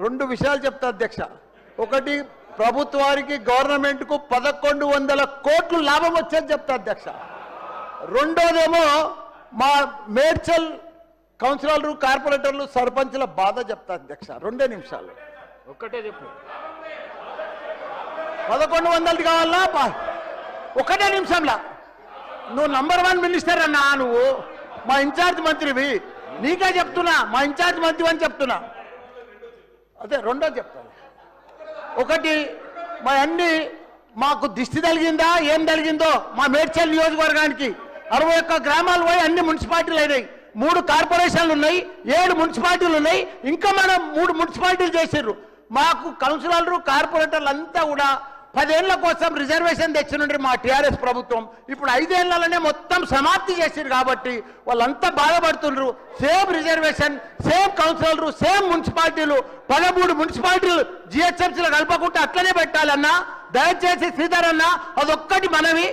రెండు విషయాలు చెప్తా అధ్యక్ష. ఒకటి ప్రభుత్వానికి గవర్నమెంట్కు పదకొండు వందల కోట్లు లాభం వచ్చేది చెప్తా అధ్యక్ష. రెండోదేమో మా మేడ్చల్ కౌన్సిలర్లు కార్పొరేటర్లు సర్పంచ్ల బాధ చెప్తా అధ్యక్ష. రెండే నిమిషాలు. ఒక్కటే చెప్పు. పదకొండు వందలది కావాలా? ఒకటే నిమిషంలా. నువ్వు నంబర్ వన్ మినిస్టర్ అన్నా నువ్వు. మా ఇన్ఛార్జ్ మంత్రివి. నీకే చెప్తున్నా. మా ఇన్ఛార్జ్ మంత్రి అని చెప్తున్నా. అదే రెండో చెప్తాను. ఒకటి మా అన్ని మాకు దిష్టి తలిగిందా ఏం తగిలిందో మా మేడ్చల్ నియోజకవర్గానికి అరవై ఒక్క గ్రామాలు పోయి అన్ని మున్సిపాలిటీలు అయినాయి. మూడు కార్పొరేషన్లు ఉన్నాయి ఏడు మున్సిపాలిటీలు ఉన్నాయి. ఇంకా మనం మూడు మున్సిపాలిటీలు చేసిర్రు. మాకు కౌన్సిలర్లు కార్పొరేటర్లు అంతా కూడా పదేళ్ళ కోసం రిజర్వేషన్ తెచ్చినుండ్రి మా టీఆర్ఎస్ ప్రభుత్వం. ఇప్పుడు ఐదేళ్ళలోనే మొత్తం సమాప్తి చేసిరు కాబట్టి వాళ్ళంతా బాధపడుతుండ్రు. సేమ్ రిజర్వేషన్ సేమ్ కౌన్సిలర్లు సేమ్ మున్సిపాలిటీలు పదమూడు మున్సిపాలిటీలు జిహెచ్ఎంసీలో కలపకుండా అట్లనే పెట్టాలన్నా. దయచేసి శ్రీధర్ అన్న అదొక్కటి మనవి.